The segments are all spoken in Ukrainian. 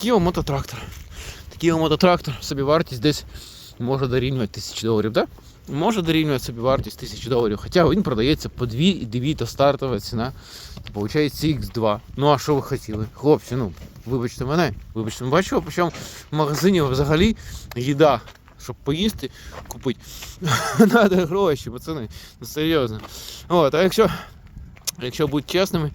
Такий мототрактор. Такий мототрактор, собі вартість десь може дорівнювати тисячі доларів, так? Може дорівнювати собі вартість тисячі доларів. Хоча він продається по 2 і 2 то стартова ціна. Получається X2. Ну а що ви хотіли? Хлопці, ну вибачте мене. Вибачте, бачимо, причому в магазині взагалі їда, щоб поїсти, купити. Надо гроші, пацани. Ну серйозно. От, а якщо, якщо бути чесними,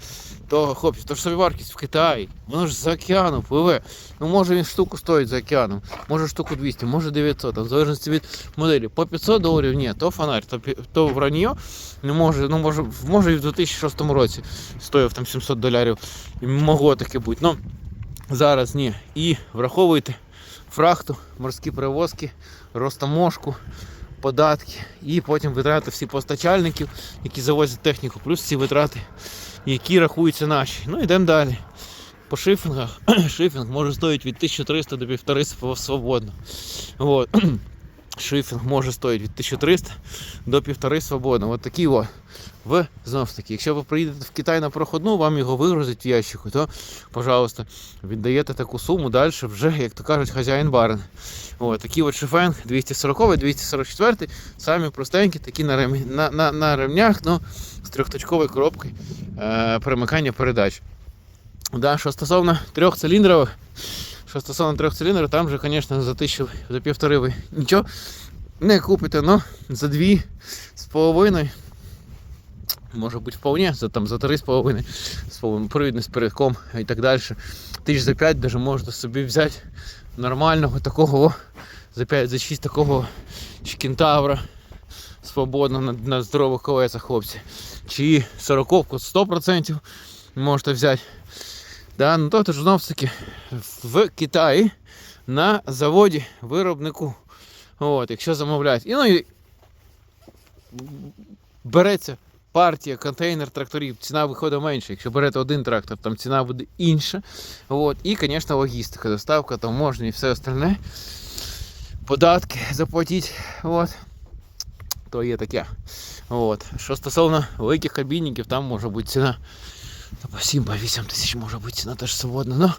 то хлопці, то ж собі вартість в Китаї, воно ж за океаном пливе. Ну може він штуку стоїть за океаном, може штуку 200, може 900, там, в залежності від моделі. По 500 доларів ні, то фонарь, то, то враньо, не може, ну може, може і в 2006 році стоїв там 700 доларів. Могло таке бути. Ну, зараз ні. І враховуйте фрахту, морські перевозки, ростаможку, податки і потім витрати всі постачальників, які завозять техніку, плюс ці витрати, які рахуються наші. Ну йдемо далі. По шифінгах шифінг може стоїти від 1300 до 1500 свободно. От. Шифінг може стоїти від 1300 до 1500 свободно. От такі от. Ви знову ж таки, якщо ви приїдете в Китай на проходну, вам його вигрузять в ящику, то, пожалуйста, віддаєте таку суму далі вже, як то кажуть, хазяїн барин. От, такий от шифенг 240 244 самі простенькі, такі на, ремі, на, на, на ремнях, ну, з трьохточковою коробкою е, перемикання передач. Да, що стосовно трьох циліндрових, що стосовно трьох циліндрів, там же, звісно, за тисячу, за півтори ви нічого не купите, но за дві з половиною. Може бути вполне, за, там, за три з половиною, провідний з передком і так далі. Тисяч за п'ять даже можете собі взяти нормального такого, за 5, за 6 такого чи кентавра свободно на, на здорових колесах, хлопці. Чи сороковку 100% можете взяти. Да, ну то ж знов таки в Китаї на заводі виробнику. От, якщо замовляють. І, ну, і береться партія, контейнер тракторів, ціна виходить менше. Якщо берете один трактор, там ціна буде інша. От. І, звісно, логістика, доставка, таможня і все остальне. Податки заплатіть. От. То є таке. От. Що стосовно великих кабінників, там може бути ціна. Та по 7 по 8 тисяч може бути ціна теж свободна. Ну,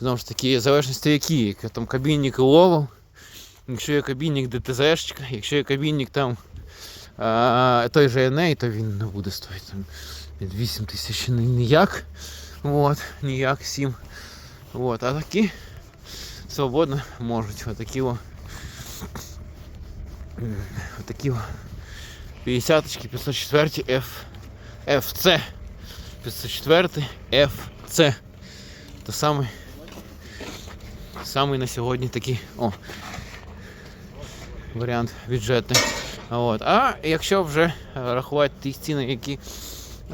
знову ж таки, в залежності які. Якщо там кабінник ловов, якщо є кабінник ДТЗшечка, якщо є кабінник там а, той же Еней, то він не буде стоїти там, від 8 тисяч ніяк. От, ніяк 7. От, а такі свободно можуть. Отакі о. Отакі о. 50 504 F, FC. 504 FC. То самий, самий на сьогодні такий о, варіант бюджетний. От. А якщо вже рахувати ті ціни, які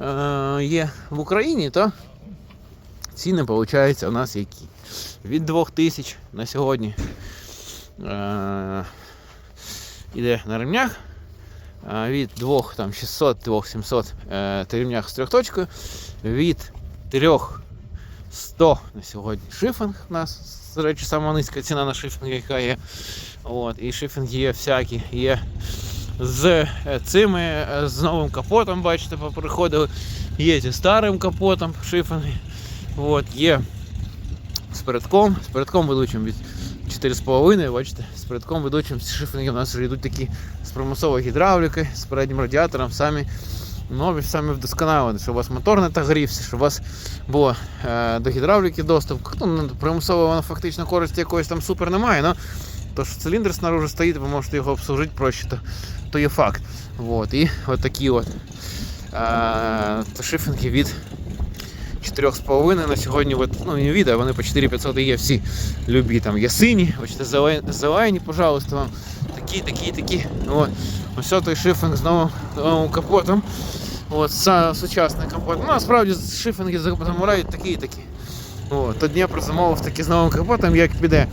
е, є в Україні, то ціни виходять у нас які? Від 2000 на сьогодні е, іде на ремнях. Від 2 там 600 2700 е, на ремнях з трьохточкою. Від 3100 на сьогодні шифінг у нас. До речі, сама низька ціна на шифінг, яка є. От, і є всякі. Є з е, цими, е, з новим капотом, бачите, поприходили. Є зі старим капотом шифінги. От, є з передком, з передком ведучим від 4,5, бачите, з передком ведучим шифінги у нас вже йдуть такі з примусовою гідравлікою, з переднім радіатором, самі нові, самі вдосконалені, щоб у вас мотор не так грівся, щоб у вас було е, до гідравліки доступ. Ну, примусово воно фактично користі якоїсь там супер немає, але то, що циліндр снаружи стоїть, ви можете його обслужити проще, то, то є факт. Вот. І от такі от е, то шифінги від 4,5 на сьогодні, ну не від, а вони по 4500 є всі любі. Там є сині, бачите, зелені, пожалуйста, вам такі, такі, такі. От. Ось той шифінг з новим, новим капотом. От, сучасний капот. Ну, насправді шифінги замовляють такі і такі. От, то Дніпро замовив такі з новим капотом, як піде.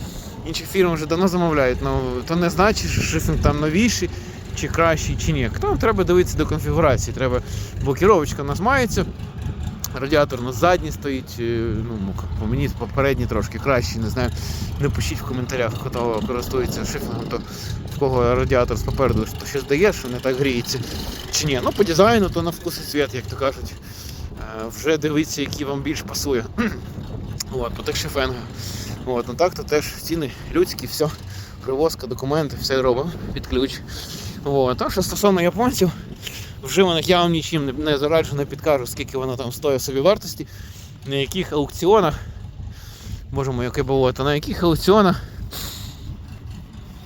Інші фірми вже давно замовляють, ну то не значить, що шифінг там новіший чи кращий, чи ні. Хто треба дивитися до конфігурації. Треба блокіровочка у нас мається. Радіатор на задній стоїть, е, ну, по мені попередній трошки кращий, не знаю. Не пишіть в коментарях, хто користується шифінгом, то в кого радіатор попереду то щось дає, що не так гріється. Чи ні. Ну по дизайну, то на вкус і цвіт, як то кажуть. Е, Вже дивіться, який вам більш пасує. От, по тих шифенгах. От, ну так то теж ціни людські, все, привозка, документи, все робимо під ключ. От. Так що стосовно японців, вживаних я вам нічим не, зараджу, не підкажу, скільки воно там стоїть собі вартості, на яких аукціонах, боже мой, яке було, то на яких аукціонах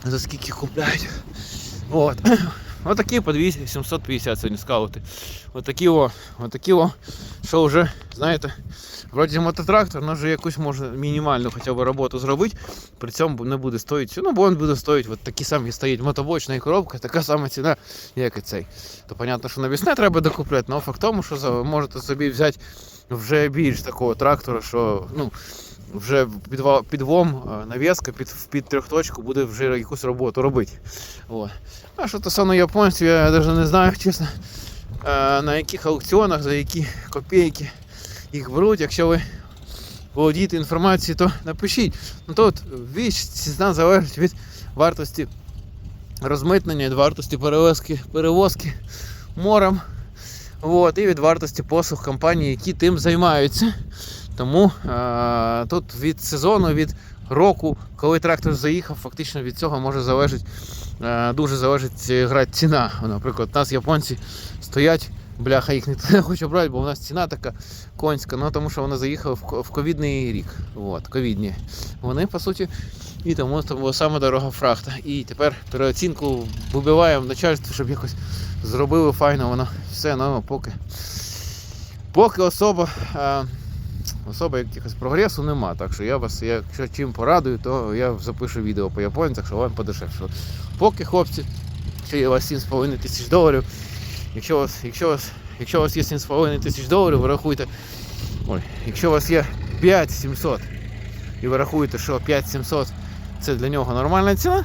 за скільки купляють. От. Отакі по 200, 750 сьогодні скаути. Отакі о, отакі о, що вже, знаєте, вроді мототрактор, але вже якусь може мінімальну хоча б роботу зробити, при цьому не буде стоїти, ну бо він буде стоїти, от такі самі стоїть мотобочна і коробка, така сама ціна, як і цей. То понятно, що навісне треба докупляти, але факт тому, що можете собі взяти вже більш такого трактора, що ну, вже підвом, е, навіска під, під трьохточку буде вже якусь роботу робити. От. А що стосовно японців, я навіть не знаю, чесно, е, на яких аукціонах, за які копійки їх беруть. Якщо ви володієте інформацією, то напишіть. Ну віч ціна залежить від вартості розмитнення, від вартості перевозки, перевозки морем. От, і від вартості послуг компаній, які тим займаються. Тому е, тут від сезону, від року, коли трактор заїхав, фактично від цього може залежить, е, дуже залежить е, гра ціна. Наприклад, у нас японці стоять, бляха, їх ніхто не хоче брати, бо у нас ціна така конська, ну тому що вона заїхала в, ковідний рік. От, ковідні. Вони, по суті, і тому, тому саме дорога фрахта. І тепер переоцінку вибиваємо начальство, щоб якось зробили файно воно все, ну поки. Поки особа. Е, особо якихось прогресу нема. Так що я вас, якщо чим порадую, то я запишу відео по японцях, що вам подешевше. Поки хлопці, якщо є у вас 7,5 тисяч доларів, якщо у вас, якщо у вас, якщо у вас є 7,5 тисяч доларів, ви рахуйте. Ой, якщо у вас є 5700 і ви рахуєте, що 5700 це для нього нормальна ціна,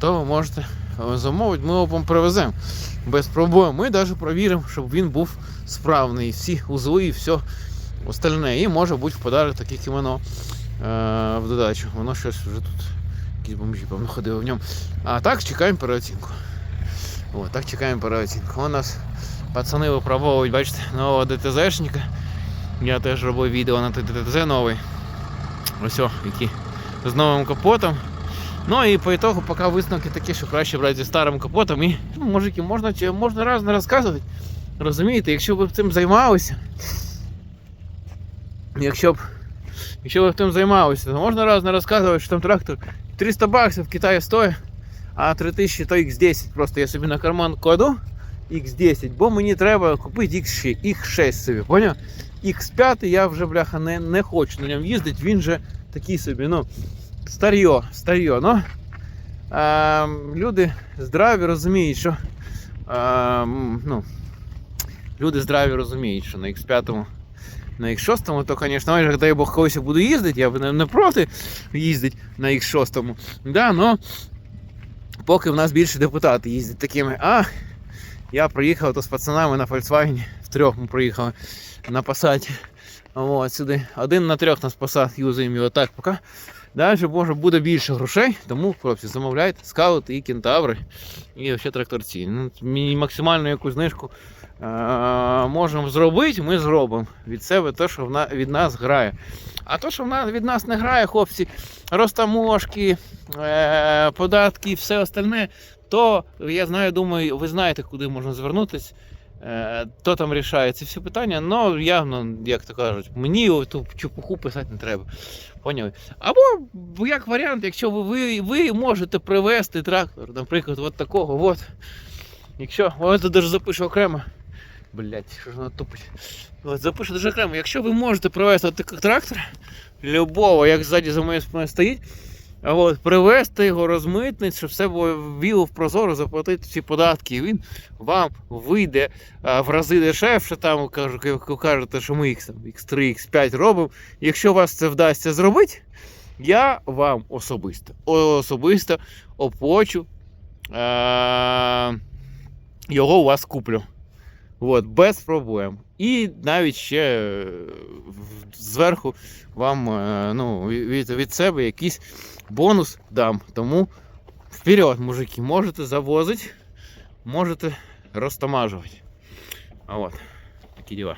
то ви можете замовити, ми його вам привеземо без проблем. Ми навіть провіримо, щоб він був справний, всі узли і все остальне. І може бути в подарок таке кімоно е, в додачу. Воно щось вже тут. Якісь бомжі, певно, ходили в ньому. А так чекаємо переоцінку. О, так чекаємо переоцінку. У нас пацани випробовують, бачите, нового ДТЗшника. Я теж робив відео на ДТЗ новий. Ось, який з новим капотом. Ну і по ітогу поки висновки такі, що краще брати зі старим капотом і ну, мужики, можна, можна раз не розказувати. Розумієте, якщо ви цим займалися, якщо б якщо ви цим займалися, то можна раз не розказувати, що там трактор 300 баксів в Китаї стоїть, а 3000 то X10. Просто я собі на карман кладу X10, бо мені треба купити X6, X6 собі, поняв? X5 я вже бляха не, не хочу на ньому їздити, він же такий собі, ну, старьо, старьо. Ну, е, люди здраві розуміють, що е, ну, люди здраві розуміють, що на X5 на X6, то, звісно, ой, дай Бог колись буду їздити, я б не, проти їздити на X6. Да, но поки в нас більше депутати їздять такими. А я приїхав то з пацанами на Volkswagen, втрьох ми приїхали на Passat. От, сюди. Один на трьох нас Passat юзаємо його так поки. Далі може буде більше грошей, тому хлопці замовляйте скаути і кентаври, і ще тракторці. Ну, максимальну якусь знижку е, можемо зробити, ми зробимо від себе те, що вона від нас грає. А то, що вона від нас не грає, хлопці, розтаможки, е, податки і все остальне, то я знаю, думаю, ви знаєте, куди можна звернутися. Е, то там рішає ці всі питання, але явно, як то кажуть, мені ту чепуху писати не треба. Поняли? Або як варіант, якщо ви, ви, можете привезти трактор, наприклад, от такого, от. Якщо, ось тут даже запишу окремо. Блять, що ж вона тупить. От запишу дуже окремо. Якщо ви можете привезти от такий трактор, любого, як ззаді за моєю спиною стоїть, от, привезти його, розмитнити, щоб все було віло в прозоро, заплатити ці податки, і він вам вийде в рази дешевше, там кажете, що ми X, X3, X5 робимо. Якщо вас це вдасться зробити, я вам особисто особисто оплачу е- його у вас куплю. От, без проблем. І навіть ще е, зверху вам е, ну, від, від себе якийсь бонус дам. Тому вперед, мужики, можете завозити, можете розтамажувати. А от, такі діла.